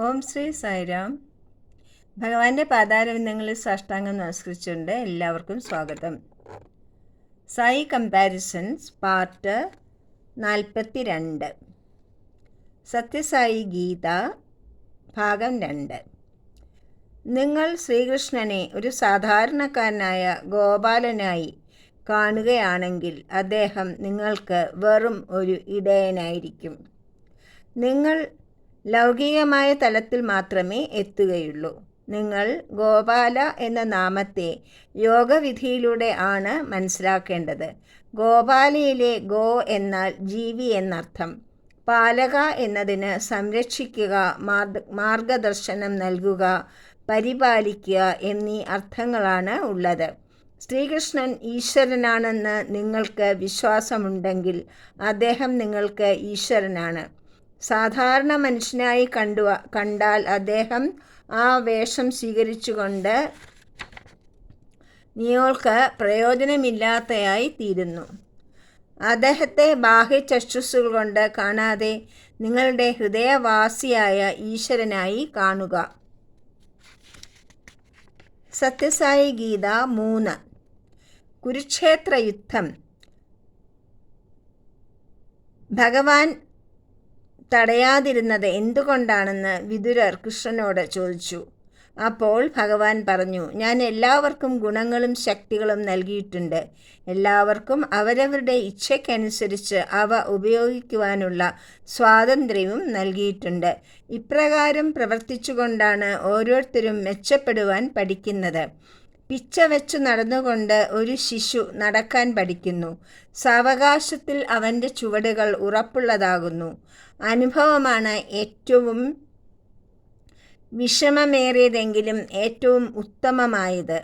ഓം ശ്രീ സായിരാം. ഭഗവാന്റെ പാതാരവിന്ദങ്ങളിൽ സാഷ്ടാംഗം നമസ്കരിച്ചുകൊണ്ട് എല്ലാവർക്കും സ്വാഗതം. സായി കമ്പാരിസൺസ് പാർട്ട് നാൽപ്പത്തി രണ്ട് സത്യസായി ഗീത ഭാഗം രണ്ട്. നിങ്ങൾ ശ്രീകൃഷ്ണനെ ഒരു സാധാരണക്കാരനായ ഗോപാലനായി കാണുകയാണെങ്കിൽ അദ്ദേഹം നിങ്ങൾക്ക് വെറും ഒരു ഇടയനായിരിക്കും. നിങ്ങൾ ലൗകികമായ തലത്തിൽ മാത്രമേ എത്തുകയുള്ളൂ. നിങ്ങൾ ഗോപാല എന്ന നാമത്തെ യോഗവിധിയിലൂടെ ആണ് മനസ്സിലാക്കേണ്ടത്. ഗോപാലയിലെ ഗോ എന്നാൽ ജീവി എന്നർത്ഥം. പാലക എന്നതിന് സംരക്ഷിക്കുക മാർഗ മാർഗദർശനം നൽകുക പരിപാലിക്കുക എന്നീ അർത്ഥങ്ങളാണ് ഉള്ളത്. ശ്രീകൃഷ്ണൻ ഈശ്വരനാണെന്ന് നിങ്ങൾക്ക് വിശ്വാസമുണ്ടെങ്കിൽ അദ്ദേഹം നിങ്ങൾക്ക് ഈശ്വരനാണ്. സാധാരണ മനുഷ്യനായി കണ്ടു കണ്ടാൽ അദ്ദേഹം ആ വേഷം സ്വീകരിച്ചുകൊണ്ട് നിയോൾക്ക് പ്രയോജനമില്ലാത്തയായി തീരുന്നു. അദ്ദേഹത്തെ ബാഹ്യ ചക്ഷുസുകൾ കൊണ്ട് കാണാതെ നിങ്ങളുടെ ഹൃദയവാസിയായ ഈശ്വരനായി കാണുക. സത്യസായി ഗീത മൂന്ന്. കുരുക്ഷേത്ര യുദ്ധം ഭഗവാൻ തടയാതിരുന്നത് എന്തുകൊണ്ടാണെന്ന് വിതുരർ കൃഷ്ണനോട് ചോദിച്ചു. അപ്പോൾ ഭഗവാൻ പറഞ്ഞു ഞാൻ എല്ലാവർക്കും ഗുണങ്ങളും ശക്തികളും നൽകിയിട്ടുണ്ട്. എല്ലാവർക്കും അവരവരുടെ ഇച്ഛയ്ക്കനുസരിച്ച് അവ ഉപയോഗിക്കുവാനുള്ള സ്വാതന്ത്ര്യവും നൽകിയിട്ടുണ്ട്. ഇപ്രകാരം പ്രവർത്തിച്ചുകൊണ്ടാണ് ഓരോരുത്തരും മെച്ചപ്പെടുവാൻ പഠിക്കുന്നത്. പിച്ച വെച്ചു നടന്നുകൊണ്ട് ഒരു ശിശു നടക്കാൻ പഠിക്കുന്നു. സാവകാശത്തിൽ അവന്റെ ചുവടുകൾ ഉറപ്പുള്ളതാകുന്നു. അനുഭവമാണ് ഏറ്റവും വിഷമമേറിയതെങ്കിലും ഏറ്റവും ഉത്തമമായത്.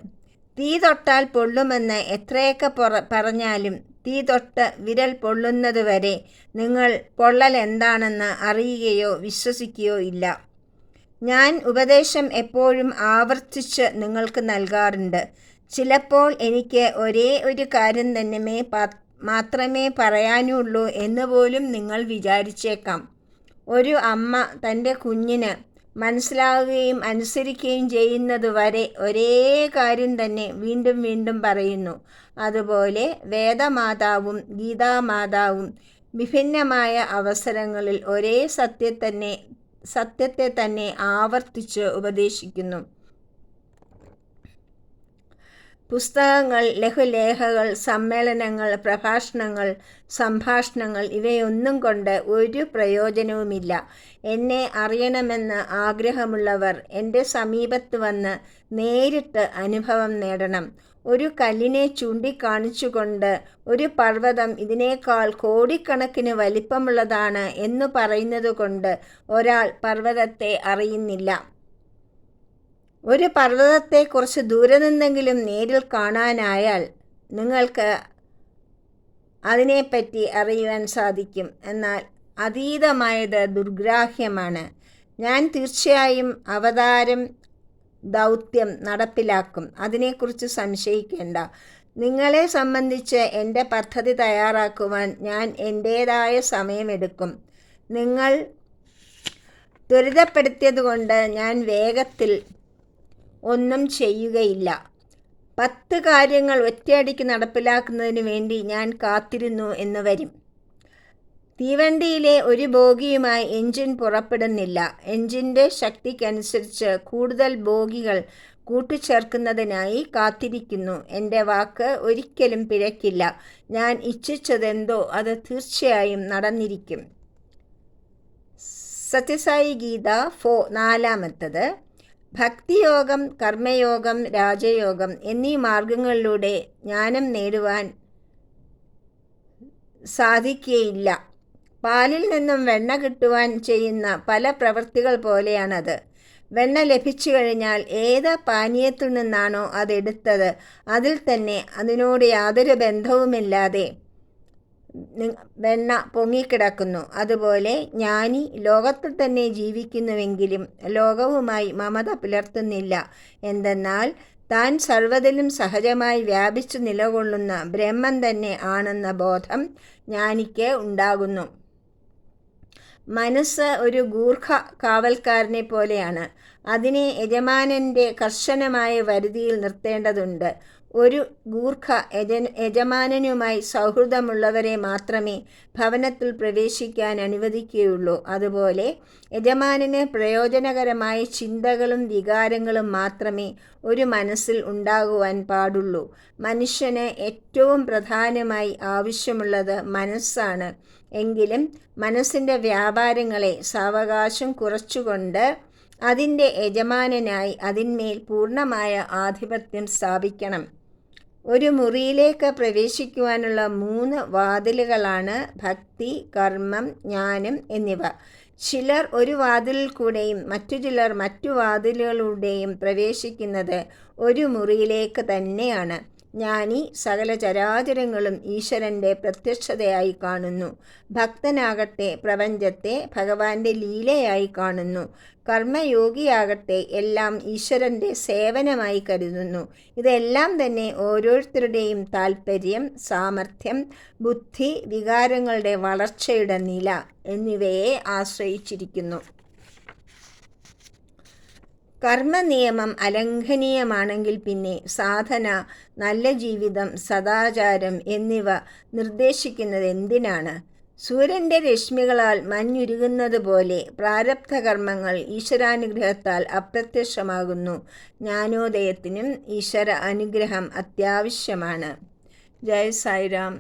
തീ തൊട്ടാൽ പൊള്ളുമെന്ന് എത്രയൊക്കെ പറഞ്ഞാലും തീ തൊട്ട് വിരൽ പൊള്ളുന്നതുവരെ നിങ്ങൾ പൊള്ളൽ എന്താണെന്ന് അറിയുകയോ വിശ്വസിക്കുകയോ ഇല്ല. ഞാൻ ഉപദേശം എപ്പോഴും ആവർത്തിച്ച് നിങ്ങൾക്ക് നൽകാറുണ്ട്. ചിലപ്പോൾ എനിക്ക് ഒരേ ഒരു കാര്യം തന്നെ മാത്രമേ പറയാനുള്ളൂ എന്ന് പോലും നിങ്ങൾ വിചാരിച്ചേക്കാം. ഒരു അമ്മ തന്റെ കുഞ്ഞിന് മനസ്സിലാവുകയും അനുസരിക്കുകയും ചെയ്യുന്നത് വരെ ഒരേ കാര്യം തന്നെ വീണ്ടും വീണ്ടും പറയുന്നു. അതുപോലെ വേദമാതാവും ഗീതാമാതാവും വിഭിന്നമായ അവസരങ്ങളിൽ ഒരേ സത്യത്തന്നെ സത്യത്തെ തന്നെ ആവർത്തിച്ച് ഉപദേശിക്കുന്നു. പുസ്തകങ്ങൾ ലഘുലേഖകൾ സമ്മേളനങ്ങൾ പ്രഭാഷണങ്ങൾ സംഭാഷണങ്ങൾ ഇവയൊന്നും കൊണ്ട് ഒരു പ്രയോജനവുമില്ല. എന്നെ അറിയണമെന്ന് ആഗ്രഹമുള്ളവർ എന്റെ സമീപത്ത് വന്ന് നേരിട്ട് അനുഭവം നേടണം. ഒരു കല്ലിനെ ചൂണ്ടിക്കാണിച്ചുകൊണ്ട് ഒരു പർവതം ഇതിനേക്കാൾ കോടിക്കണക്കിന് വലിപ്പമുള്ളതാണ് എന്ന് പറയുന്നത് കൊണ്ട് ഒരാൾ പർവതത്തെ അറിയുന്നില്ല. ഒരു പർവതത്തെ കുറച്ച് ദൂരെ നിന്നെങ്കിലും നേരിൽ കാണാനായാൽ നിങ്ങൾക്ക് അതിനെപ്പറ്റി അറിയുവാൻ സാധിക്കും. എന്നാൽ അതീതമായത് ദുർഗ്രാഹ്യമാണ്. ഞാൻ തീർച്ചയായും അവതാരം ദൗത്യം നടപ്പിലാക്കും. അതിനെക്കുറിച്ച് സംശയിക്കേണ്ട. നിങ്ങളെ സംബന്ധിച്ച് എന്റെ പദ്ധതി തയ്യാറാക്കുവാൻ ഞാൻ എന്റേതായ സമയമെടുക്കും. നിങ്ങൾ ത്വരിതപ്പെടുത്തിയതുകൊണ്ട് ഞാൻ വേഗത്തിൽ ഒന്നും ചെയ്യുകയില്ല. പത്ത് കാര്യങ്ങൾ ഒറ്റയടിക്ക് നടപ്പിലാക്കുന്നതിന് വേണ്ടി ഞാൻ കാത്തിരുന്നു എന്ന് വരും. തീവണ്ടിയിലെ ഒരു ബോഗിയുമായി എൻജിൻ പുറപ്പെടുന്നില്ല. എൻജിന്റെ ശക്തിക്കനുസരിച്ച് കൂടുതൽ ബോഗികൾ കൂട്ടിച്ചേർക്കുന്നതിനായി കാത്തിരിക്കുന്നു. എന്റെ വാക്ക് ഒരിക്കലും പിഴക്കില്ല ഞാൻ ഇച്ഛിച്ചതെന്തോ അത് തീർച്ചയായും നടന്നിരിക്കും. സത്യസായി ഗീത ഫോ നാലാമത്തത്. ഭക്തിയോഗം കർമ്മയോഗം രാജയോഗം എന്നീ മാർഗങ്ങളിലൂടെ ജ്ഞാനം നേടുവാൻ സാധിക്കുകയില്ല പാലിൽ നിന്നും വെണ്ണ കിട്ടുവാൻ ചെയ്യുന്ന പല പ്രവൃത്തികൾ പോലെയാണത്. വെണ്ണ ലഭിച്ചു കഴിഞ്ഞാൽ ഏത് പാനീയത്തിൽ നിന്നാണോ അതെടുത്തത് അതിൽ തന്നെ അതിനോട് യാതൊരു ബന്ധവുമില്ലാതെ വെണ്ണ പൊങ്ങിക്കിടക്കുന്നു. അതുപോലെ ജ്ഞാനി ലോകത്തിൽ തന്നെ ജീവിക്കുന്നുവെങ്കിലും ലോകവുമായി മമത പുലർത്തുന്നില്ല. എന്തെന്നാൽ താൻ സർവതിലും സഹജമായി വ്യാപിച്ചു നിലകൊള്ളുന്ന ബ്രഹ്മം തന്നെ ആണെന്ന ബോധം ജ്ഞാനിക്ക് ഉണ്ടാകുന്നു. മനസ്സ് ഒരു ഗൂർഖ കാവൽക്കാരനെ പോലെയാണ്. അതിനെ യജമാനന്റെ കർശനമായ വരുതിയിൽ നിർത്തേണ്ടതുണ്ട്. ഒരു ഗൂർഖ യജ യജമാനനുമായി സൗഹൃദമുള്ളവരെ മാത്രമേ ഭവനത്തിൽ പ്രവേശിക്കാൻ അനുവദിക്കുകയുള്ളൂ. അതുപോലെ യജമാനന് പ്രയോജനകരമായ ചിന്തകളും വികാരങ്ങളും മാത്രമേ ഒരു മനസ്സിൽ ഉണ്ടാകുവാൻ പാടുള്ളൂ. മനുഷ്യന് ഏറ്റവും പ്രധാനമായി ആവശ്യമുള്ളത് മനസ്സാണ്. എങ്കിലും മനസ്സിന്റെ വ്യാപാരങ്ങളെ സാവകാശം കുറച്ചുകൊണ്ട് അതിന്റെ യജമാനനായി അതിന്മേൽ പൂർണമായ ആധിപത്യം സ്ഥാപിക്കണം. ഒരു മുറിയിലേക്ക് പ്രവേശിക്കുവാനുള്ള മൂന്ന് വാതിലുകളാണ് ഭക്തി കർമ്മം ജ്ഞാനം എന്നിവ. ചിലർ ഒരു വാതിലിൽ കൂടെയും മറ്റു ചിലർ മറ്റു വാതിലുകളുടെയും പ്രവേശിക്കുന്നത് ഒരു മുറിയിലേക്ക് തന്നെയാണ്. ജ്ഞാനി സകല ചരാചരങ്ങളും ഈശ്വരന്റെ പ്രത്യക്ഷതയായി കാണുന്നു. ഭക്തനാകട്ടെ പ്രപഞ്ചത്തെ ഭഗവാന്റെ ലീലയായി കാണുന്നു. കർമ്മയോഗിയാകട്ടെ എല്ലാം ഈശ്വരന്റെ സേവനമായി കരുതുന്നു. ഇതെല്ലാം തന്നെ ഓരോരുത്തരുടെയും താല്പര്യം സാമർഥ്യം ബുദ്ധി വികാരങ്ങളുടെ വളർച്ചയുടെ നില എന്നിവയെ ആശ്രയിച്ചിരിക്കുന്നു. കർമ്മനിയമം അലംഘനീയമാണെങ്കിൽ പിന്നെ സാധന നല്ല ജീവിതം സദാചാരം എന്നിവ നിർദ്ദേശിക്കുന്നത് എന്തിനാണ്? സൂര്യന്റെ രശ്മികളാൽ മഞ്ഞുരുകുന്നത് പോലെ പ്രാരബ്ധകർമ്മങ്ങൾ ഈശ്വരാനുഗ്രഹത്താൽ അപ്രത്യക്ഷമാകുന്നു. ജ്ഞാനോദയത്തിനും ഈശ്വര അനുഗ്രഹം അത്യാവശ്യമാണ്. ജയ സായിരാം.